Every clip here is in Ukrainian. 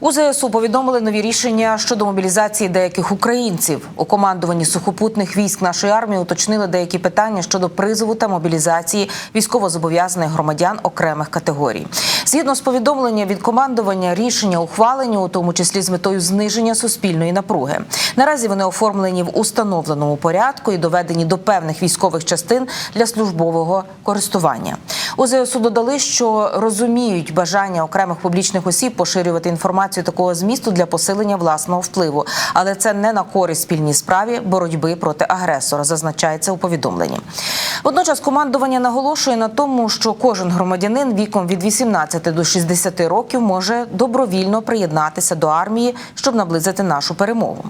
У ЗСУ повідомили нові рішення щодо мобілізації деяких українців. У командуванні сухопутних військ нашої армії уточнили деякі питання щодо призову та мобілізації військовозобов'язаних громадян окремих категорій. Згідно з повідомленням від командування, рішення ухвалені, у тому числі з метою зниження суспільної напруги. Наразі вони оформлені в установленому порядку і доведені до певних військових частин для службового користування. У ЗСУ додали, що розуміють бажання окремих публічних осіб поширювати інформацію такого змісту для посилення власного впливу, але це не на користь спільній справі боротьби проти агресора, зазначається у повідомленні. Водночас командування наголошує на тому, що кожен громадянин віком від 18 до 60 років може добровільно приєднатися до армії, щоб наблизити нашу перемогу.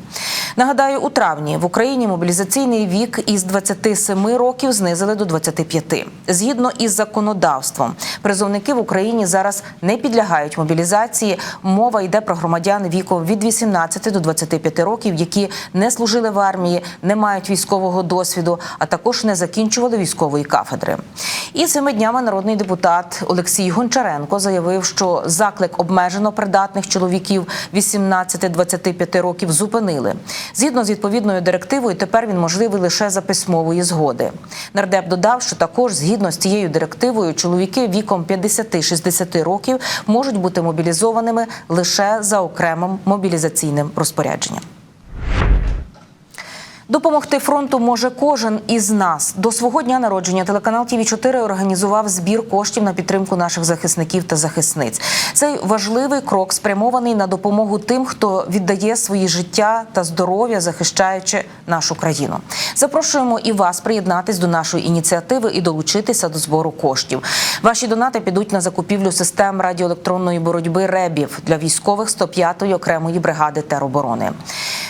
Нагадаю, у травні в Україні мобілізаційний вік із 27 років знизили до 25. Згідно із законодавством, призовники в Україні зараз не підлягають мобілізації. Мова йде про громадян віком від 18 до 25 років, які не служили в армії, не мають військового досвіду, а також не закінчували військової кафедри. І цими днями народний депутат Олексій Гончаренко заявив, що заклик обмежено придатних чоловіків 18-25 років зупинили. Згідно з відповідною директивою, тепер він можливий лише за письмової згоди. Нардеп додав, що також згідно з цією директивою чоловіки віком 50-60 років можуть бути мобілізованими лише за окремим мобілізаційним розпорядженням. Допомогти фронту може кожен із нас. До свого дня народження телеканал ТІВІ 4 організував збір коштів на підтримку наших захисників та захисниць. Цей важливий крок спрямований на допомогу тим, хто віддає свої життя та здоров'я, захищаючи нашу країну. Запрошуємо і вас приєднатись до нашої ініціативи і долучитися до збору коштів. Ваші донати підуть на закупівлю систем радіоелектронної боротьби РЕБів для військових 105-ї окремої бригади тероборони.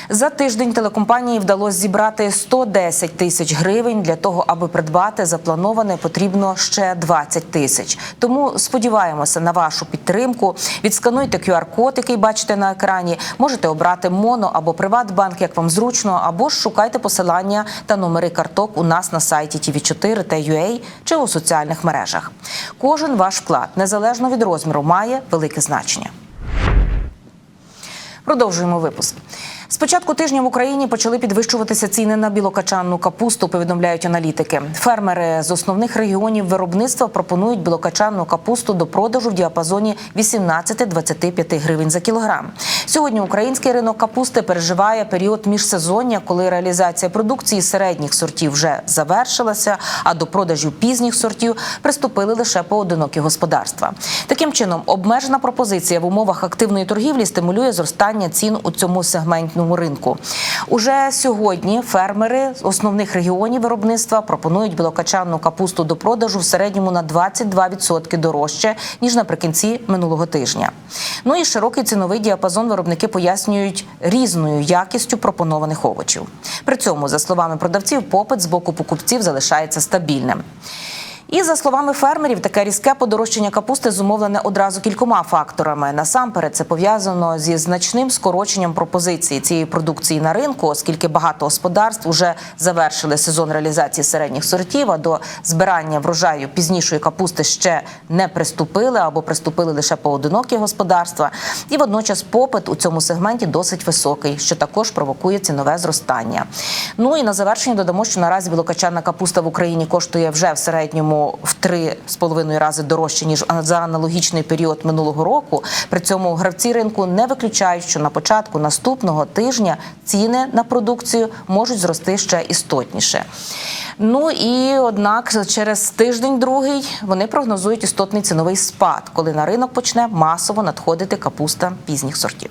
За тиждень телекомпанії вдалося зібрати 110 тисяч гривень. Для того, аби придбати заплановане, потрібно ще 20 тисяч. Тому сподіваємося на вашу підтримку. Відскануйте QR-код, який бачите на екрані. Можете обрати моно або Приватбанк, як вам зручно, або ж шукайте посилання та номери карток у нас на сайті TV4 та UA чи у соціальних мережах. Кожен ваш вклад, незалежно від розміру, має велике значення. Продовжуємо випуск. З початку тижня в Україні почали підвищуватися ціни на білокачанну капусту. Повідомляють аналітики. Фермери з основних регіонів виробництва пропонують білокачанну капусту до продажу в діапазоні 18-25 гривень за кілограм. Сьогодні український ринок капусти переживає період міжсезоння, коли реалізація продукції середніх сортів вже завершилася, а до продажів пізніх сортів приступили лише поодинокі господарства. Таким чином, обмежена пропозиція в умовах активної торгівлі стимулює зростання цін у цьому сегментному ринку. Уже сьогодні фермери з основних регіонів виробництва пропонують білокачанну капусту до продажу в середньому на 22% дорожче ніж наприкінці минулого тижня. Ну і широкий ціновий діапазон виробники пояснюють різною якістю пропонованих овочів. При цьому, за словами продавців, попит з боку покупців залишається стабільним. І за словами фермерів, таке різке подорожчання капусти зумовлене одразу кількома факторами. Насамперед, це пов'язано зі значним скороченням пропозиції цієї продукції на ринку, оскільки багато господарств вже завершили сезон реалізації середніх сортів. А до збирання врожаю пізнішої капусти ще не приступили або приступили лише поодинокі господарства. І водночас попит у цьому сегменті досить високий, що також провокує цінове зростання. Ну і на завершення додамо, що наразі білокачана капуста в Україні коштує вже в середньому в три з половиною рази дорожче ніж за аналогічний період минулого року. При цьому гравці ринку не виключають, що на початку наступного тижня ціни на продукцію можуть зрости ще істотніше. Ну і однак, через тиждень другий вони прогнозують істотний ціновий спад, коли на ринок почне масово надходити капуста пізніх сортів.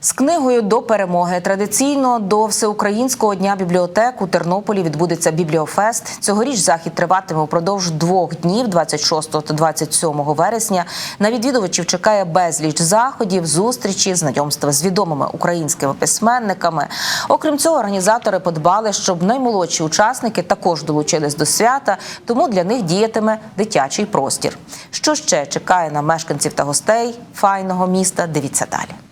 З книгою до перемоги традиційно до всеукраїнського дня бібліотек у Тернополі відбудеться бібліофест. Цьогоріч захід триватиме упродовж двох днів, 26 та 27 вересня. На відвідувачів чекає безліч заходів, зустрічі, знайомства з відомими українськими письменниками. Окрім цього, організатори подбали, щоб наймолодші учасники також долучились до свята, тому для них діятиме дитячий простір. Що ще чекає на мешканців та гостей файного міста? Дивіться далі.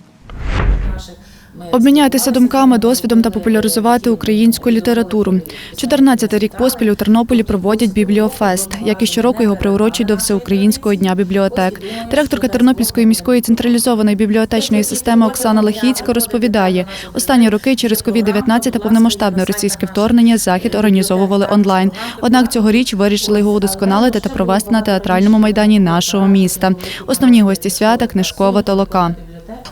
Обмінятися думками, досвідом та популяризувати українську літературу. 14-й рік поспіль у Тернополі проводять бібліофест, як і щороку його приурочують до Всеукраїнського дня бібліотек. Директорка Тернопільської міської централізованої бібліотечної системи Оксана Лахіцька розповідає, останні роки через COVID-19 та повномасштабне російське вторгнення захід організовували онлайн. Однак цьогоріч вирішили його удосконалити та провести на театральному майдані нашого міста. Основні гості свята книжкова толока.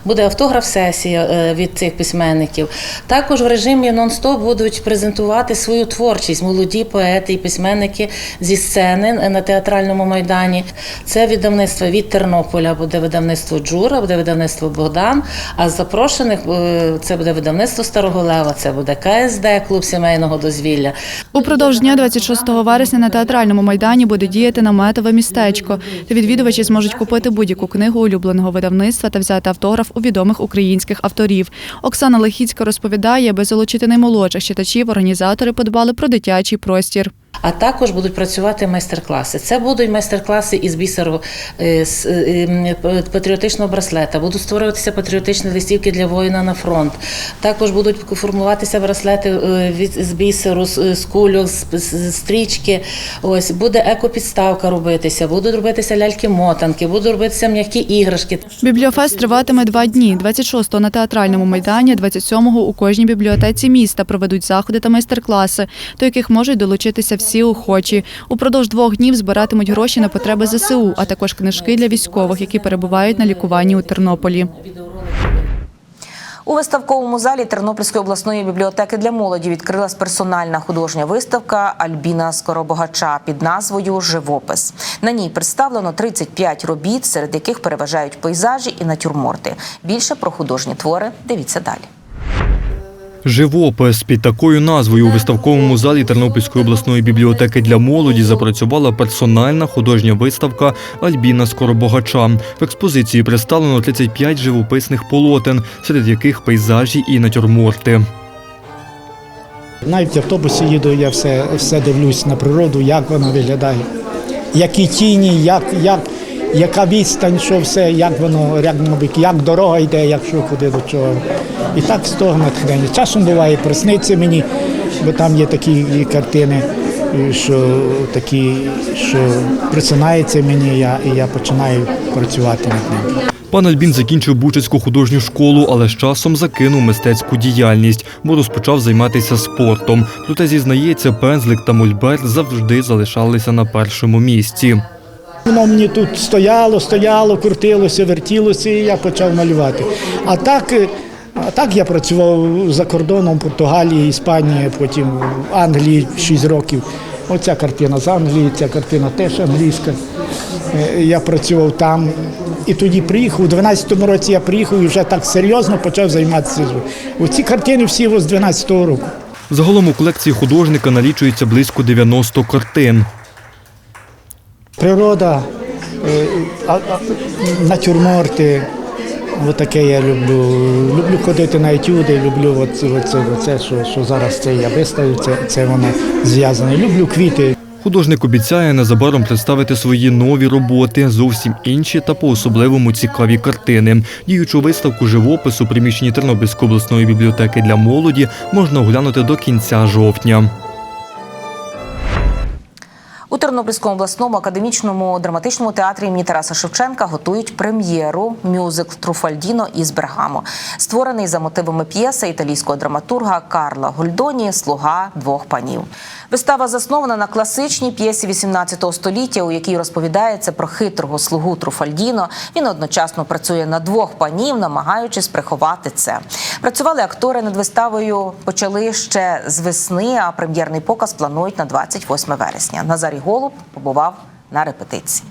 Буде автограф-сесія е, від цих письменників. Також в режимі нон-стоп будуть презентувати свою творчість молоді поети і письменники зі сцени на театральному майдані. Це видавництво від Тернополя, буде видавництво Джура, буде видавництво Богдан. А з запрошених е, це буде видавництво Старого Лева, це буде КСД, клуб сімейного дозвілля. Упродовж дня 26 вересня на театральному майдані буде діяти наметове містечко, де відвідувачі зможуть купити будь-яку книгу улюбленого видавництва та взяти автограф у відомих українських авторів. Оксана Лихіцька розповідає, аби залучити наймолодших читачів, організатори подбали про дитячий простір. А також будуть працювати майстер-класи. Це будуть майстер-класи із бісеру е, з е, патріотичного браслета. Будуть створюватися патріотичні листівки для воїна на фронт. Також будуть формуватися браслети е, від з бісеру, з, кульок, з стрічки. Ось буде екопідставка робитися, будуть робитися ляльки-мотанки, будуть робитися м'які іграшки. Бібліофест триватиме два дні. 26-го на театральному майдані, 27-го у кожній бібліотеці міста проведуть заходи та майстер-класи, до яких можуть долучитися всі охочі. Упродовж двох днів збиратимуть гроші на потреби ЗСУ, а також книжки для військових, які перебувають на лікуванні у Тернополі. У виставковому залі Тернопільської обласної бібліотеки для молоді відкрилась персональна художня виставка Альбіна Скоробогача під назвою Живопис. На ній представлено 35 робіт, серед яких переважають пейзажі і натюрморти. Більше про художні твори дивіться далі. Живопис під такою назвою у виставковому залі Тернопільської обласної бібліотеки для молоді запрацювала персональна художня виставка Альбіна Скоробогача. В експозиції представлено 35 живописних полотен, серед яких пейзажі і натюрморти. Навіть в автобусі їду, я все, все дивлюсь на природу, як вона виглядає, які тіні, як, як, яка відстань, що все, як воно, як, як дорога йде, як що куди до чого. І так з того натхнення. Часом буває, присниться мені, бо там є такі картини, що такі, що присинається мені, я, і я починаю працювати над ним. Пан Альбін закінчив Бучицьку художню школу, але з часом закинув мистецьку діяльність, бо розпочав займатися спортом. Проте зізнається, пензлик та мольберт завжди залишалися на першому місці. Воно мені тут стояло, стояло, крутилося, вертілося, і я почав малювати. А так, е, а так я працював за кордоном, Португалії, Іспанії, потім в Англії 6 років. Оця картина з Англії, ця картина теж англійська. Е, Я працював там. І тоді приїхав. У 12-му році я приїхав і вже так серйозно почав займатися. Оці картини всі з 12-го року. Загалом у колекції художника налічується близько 90 картин. Природа, е, натюрморти. Отаке я люблю. Люблю ходити на етюди, люблю оце, оце, оце що, що зараз це я виставив, це, це воно зв'язане. Люблю квіти. Художник обіцяє незабаром представити свої нові роботи, зовсім інші та по-особливому цікаві картини. Діючу виставку живопису приміщенні Тернопільської обласної бібліотеки для молоді можна оглянути до кінця жовтня. У Тернопільському обласному академічному драматичному театрі імені Тараса Шевченка готують прем'єру мюзикл Труфальдіно із Бергамо, створений за мотивами п'єси італійського драматурга Карла Гольдоні Слуга двох панів. Вистава заснована на класичній п'єсі 18 століття, у якій розповідається про хитрого слугу Труфальдіно. Він одночасно працює на двох панів, намагаючись приховати це. Працювали актори над виставою. Почали ще з весни, а прем'єрний показ планують на 28 вересня. Назарій Голуб побував на репетиції.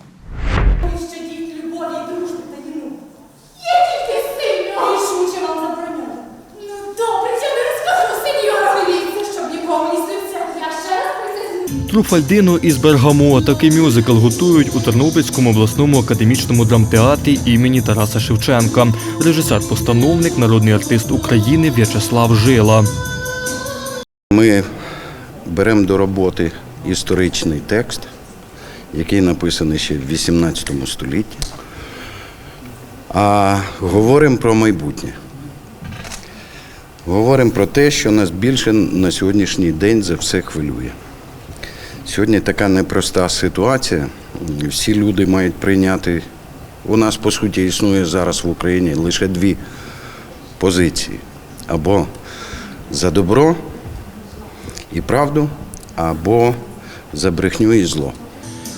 Ну присягну. Із Бергамо такий мюзикл готують у Тернопільському обласному академічному драмтеатрі імені Тараса Шевченка. Режисер-постановник, народний артист України В'ячеслав Жила. Ми беремо до роботи історичний текст, який написаний ще в 18 столітті, а говоримо про майбутнє. Говоримо про те, що нас більше на сьогоднішній день за все хвилює. Сьогодні така непроста ситуація. Всі люди мають прийняти. У нас, по суті, існує зараз в Україні лише дві позиції: або за добро і правду, або за брехню і зло.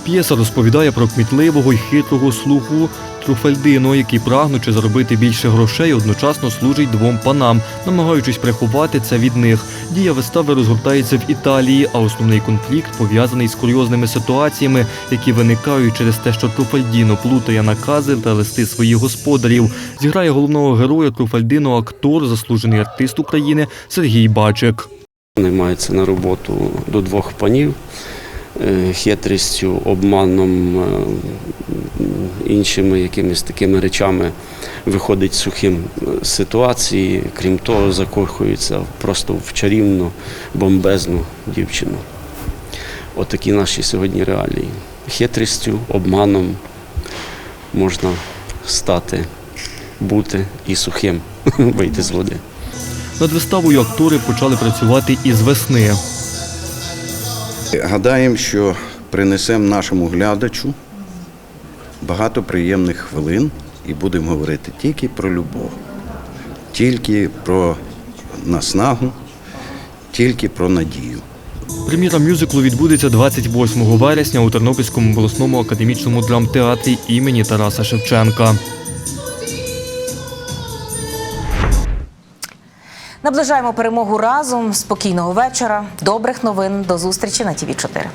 П'єса розповідає про кмітливого й хитрого слугу Труфальдино, який, прагнучи заробити більше грошей, одночасно служить двом панам, намагаючись приховати це від них. Дія вистави розгортається в Італії, а основний конфлікт пов'язаний з курйозними ситуаціями, які виникають через те, що Труфальдіно плутає накази та листи своїх господарів. Зіграє головного героя Труфальдино актор, заслужений артист України Сергій Бачик. Наймається на роботу до двох панів хитрістю, обманом, е, іншими якимись такими речами виходить сухим з ситуації. Крім того, закохується просто в чарівну, бомбезну дівчину. Отакі наші сьогодні реалії. Хитрістю, обманом можна стати, бути і сухим, вийти з води. Над виставою актори почали працювати із весни. Гадаємо, що принесемо нашому глядачу багато приємних хвилин і будемо говорити тільки про любов, тільки про наснагу, тільки про надію. Прем'єра мюзиклу відбудеться 28 вересня у Тернопільському обласному академічному драмтеатрі імені Тараса Шевченка. Наближаємо перемогу разом. Спокійного вечора. Добрих новин. До зустрічі на ТІВІ 4